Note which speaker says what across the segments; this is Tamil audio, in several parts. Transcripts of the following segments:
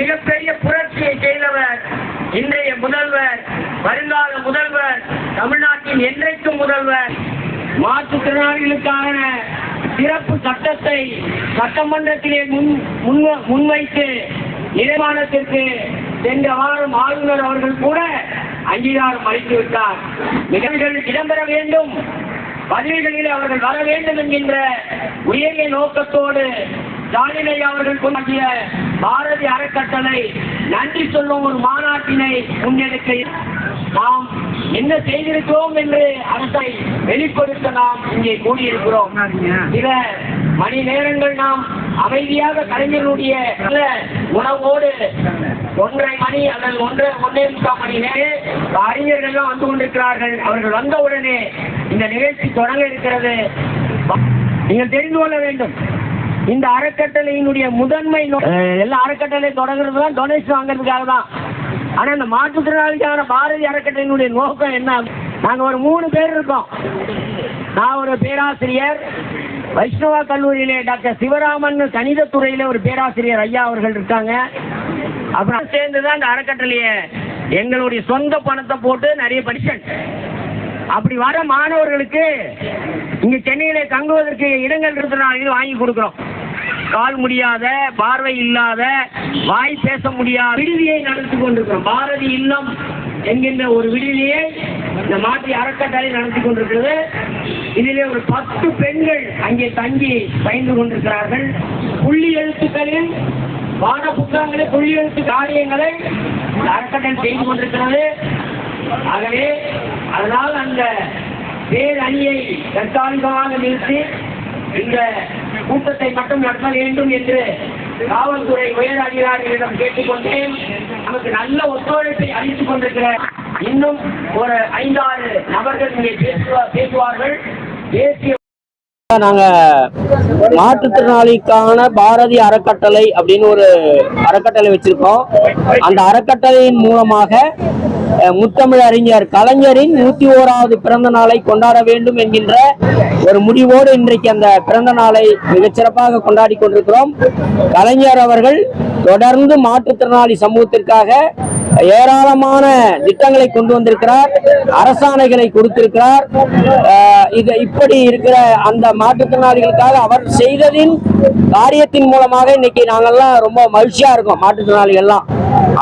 Speaker 1: மிகப்பெரிய புரட்சியை செய்தவர் இன்றைய முதல்வர் வருங்கால முதல்வர் தமிழ்நாட்டின் என்றைக்கும் முதல்வர். மாற்றுத்திறனாளிகளுக்கான சிறப்பு சட்டத்தை சட்டமன்றத்திலே முன் முன்வைத்து நிர்மாணத்திற்கு சென்ற வாரம் ஆளுநர் அவர்கள் கூட அங்கீகாரம் அளித்துவிட்டார். நிகழ்வுகள் இடம்பெற வேண்டும். பதவிகளில் அவர்கள் வர வேண்டும் என்கின்ற உயரிய நோக்கத்தோடு ஸ்டாலினை அவர்கள் கொண்டாடிய அறக்கட்டளை நன்றி சொல்லும் ஒரு மாநாட்டினை முன்னெடுக்க நாம் என்ன செய்திருக்கிறோம் என்று அரசை வெளிப்படுத்த நாம் இங்கே கூடியிருக்கிறோம். சில மணி நேரங்கள் நாம் அமைதியாக கலைஞர்களுடைய உணவோடு ஒன்றரை மணி அல்லது ஒன்றரை ஒன்றே முக்கால் மணி நேரம் அறிஞர்கள் எல்லாம் வந்து கொண்டிருக்கிறார்கள். அவர்கள் வந்தவுடனே இந்த நிகழ்ச்சி தொடங்க இருக்கிறது. நீங்கள் தெரிந்து கொள்ள வேண்டும். இந்த அறக்கட்டளையினுடைய முதன்மை எல்லா அறக்கட்டளை தொடங்குறது தான் டொனேஷன் வாங்குறதுக்காக தான். ஆனா இந்த மாற்றுத்திறனாளிக்கான பாரதி அறக்கட்டளையினுடைய நோக்கம் என்ன? நாங்க ஒரு மூணு பேர் இருக்கோம். நான் ஒரு பேராசிரியர் வைஷ்ணவா கல்லூரியிலே டாக்டர் சிவராமன் கணிதத்துறையில ஒரு பேராசிரியர் ஐயா அவர்கள் இருக்காங்க. அப்புறம் சேர்ந்து தான் இந்த அறக்கட்டளையை எங்களுடைய சொந்த பணத்தை போட்டு நிறைய படிச்சேன். அப்படி வர மாணவர்களுக்கு இங்க சென்னையில தங்குவதற்கு இடங்கள் இருக்கிறனால வாங்கி கொடுக்குறோம். கால் முடியாத பார்வை இல்லாத வாய் பேச முடியாத விடுதியை நடத்தி கொண்டிருக்கிறோம். பாரதி இல்லம் என்கின்ற ஒரு விடுதியை இந்த மாற்றி அறக்கட்டளை நடத்தி கொண்டிருக்கிறது. இதிலே ஒரு பத்து பெண்கள் அங்கே தங்கி பயின்று கொண்டிருக்கிறார்கள். புள்ளி எழுத்துக்களில் வான புத்தகங்களை புள்ளி எழுத்து காரியங்களை அறக்கட்டளை செய்து கொண்டிருக்கிறது. ஆகவே அதனால் அந்த பேரணியை தற்காலிகமாக நிறுத்தி இந்த கூட்டத்தை மட்டும் நடத்த வேண்டும் என்று காவல்துறை உயர் அதிகாரிகளிடம் கேட்டுக்கொண்டேன். நமக்கு நல்ல ஒத்துழைப்பை அளித்துக் கொண்டிருக்கிற இன்னும் ஒரு ஐந்தாறு நபர்கள் இங்கே பேசுவார்கள். பேசிய
Speaker 2: நாங்க மாற்றுத்திறனாளிக்கான பாரதி அறக்கட்டளை அப்படின்னு ஒரு அறக்கட்டளை வச்சிருக்கோம். அந்த அறக்கட்டளையின் மூலமாக முத்தமிழ் அறிஞர் கலைஞரின் நூத்தி ஓராவது பிறந்த நாளை கொண்டாட வேண்டும் என்கின்ற ஒரு முடிவோடு இன்றைக்கு அந்த பிறந்த நாளை மிகச்சிறப்பாக கொண்டாடி கொண்டிருக்கிறோம். கலைஞர் அவர்கள் தொடர்ந்து மாற்றுத்திறனாளி சமூகத்திற்காக ஏராளமான திட்டங்களை கொண்டு வந்திருக்கிறார் அரசாணைகளை கொடுத்திருக்கிறார். இது இப்படி இருக்கிற அந்த மாற்றுத்திறனாளிகளுக்காக அவர் செய்ததின் காரியத்தின் மூலமாக இன்னைக்கு நாங்கள்லாம் ரொம்ப மகிழ்ச்சியா இருக்கோம் மாற்றுத்திறனாளிகள்லாம்.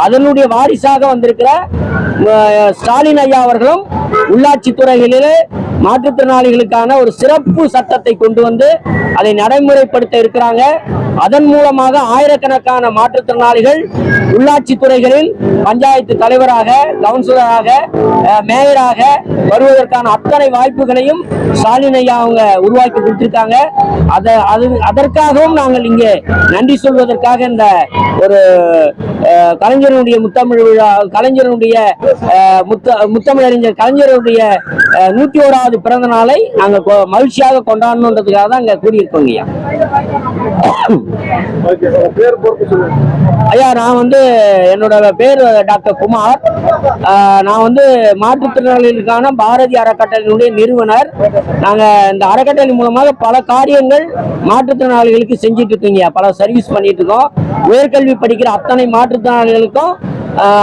Speaker 2: அதனுடைய வாரிசாக வந்திருக்கிற ஸ்டாலின் ஐயா அவர்களும் உள்ளாட்சி துறைகளிலே மாற்றுத்திறனாளிகளுக்கான ஒரு சிறப்பு சட்டத்தை கொண்டு வந்து அதை நடைமுறைப்படுத்த இருக்கிறாங்க. அதன் மூலமாக ஆயிரக்கணக்கான மாற்றுத்திறனாளிகள் உள்ளாட்சி துறைகளில் பஞ்சாயத்து தலைவராக கவுன்சிலராக மேயராக வருவதற்கான அத்தனை வாய்ப்புகளையும் ஸ்டாலின் ஐயா அவங்க உருவாக்கி கொடுத்துருக்காங்க. அதை அது அதற்காகவும் நாங்கள் இங்கே நன்றி சொல்வதற்காக இந்த ஒரு கலைஞருடைய முத்தமிழ் விழா கலைஞருடைய முத்த முத்தமிழறிஞர் கலைஞருடைய நூற்றி ஓராவது பிறந்த நாளை நாங்கள் மகிழ்ச்சியாக கொண்டாடணுன்றதுக்காக தான் அங்கே கூடியிருக்கோங்க ஐயா. ஐயா நான் வந்து என்னோட பேர் டாக்டர் குமார். நான் வந்து மாற்றுத்திறனாளிகளுக்கான பாரதி அறக்கட்டளையினுடைய நிறுவனர். நாங்கள் இந்த அறக்கட்டளை மூலமாக பல காரியங்கள் மாற்றுத்திறனாளிகளுக்கு செஞ்சுட்டு இருக்கீங்க பல சர்வீஸ் பண்ணிட்டு இருக்கோம். உயர்கல்வி படிக்கிற அத்தனை மாற்றுத்திறனாளிகளுக்கும்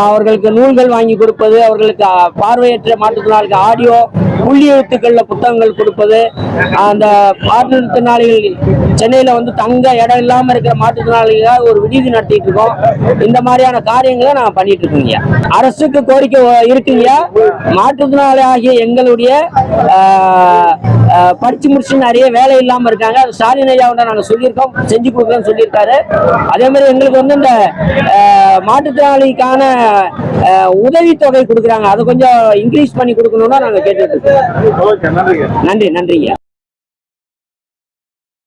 Speaker 2: அவர்களுக்கு நூல்கள் வாங்கி கொடுப்பது அவர்களுக்கு பார்வையற்ற மாற்றுத்திறனாளிக்கு ஆடியோ புள்ளி எழுத்துக்கள்ல புத்தகங்கள் கொடுப்பது அந்த மாற்றுத்திறனாளிகள் சென்னையில வந்து தங்க இடம் இல்லாம இருக்கிற மாற்றுத்திறனாளிகளாக ஒரு விடுதி நடத்திட்டு இருக்கோம். இந்த மாதிரியான காரியங்களை நான் பண்ணிட்டு இருக்கோங்க அரசுக்கு கோரிக்கை இருக்குங்க மாற்றுத்திறனாளி ஆகிய எங்களுடைய படிச்சு முடிச்சு நிறைய வேலை இல்லாம இருக்காங்க. அது ஸ்டாலின் ஐயாவோட நாங்க சொல்லியிருக்கோம். செஞ்சு கொடுக்குறோம்னு சொல்லியிருக்காரு. அதே மாதிரி எங்களுக்கு வந்து இந்த மாற்றுத்திறனாளிக்கான உதவித்தொகை கொடுக்குறாங்க. அதை கொஞ்சம் இன்க்ரீஸ் பண்ணி கொடுக்கணும்னா நாங்க கேட்டுட்டு இருக்கோம். நன்றி நன்றிங்க.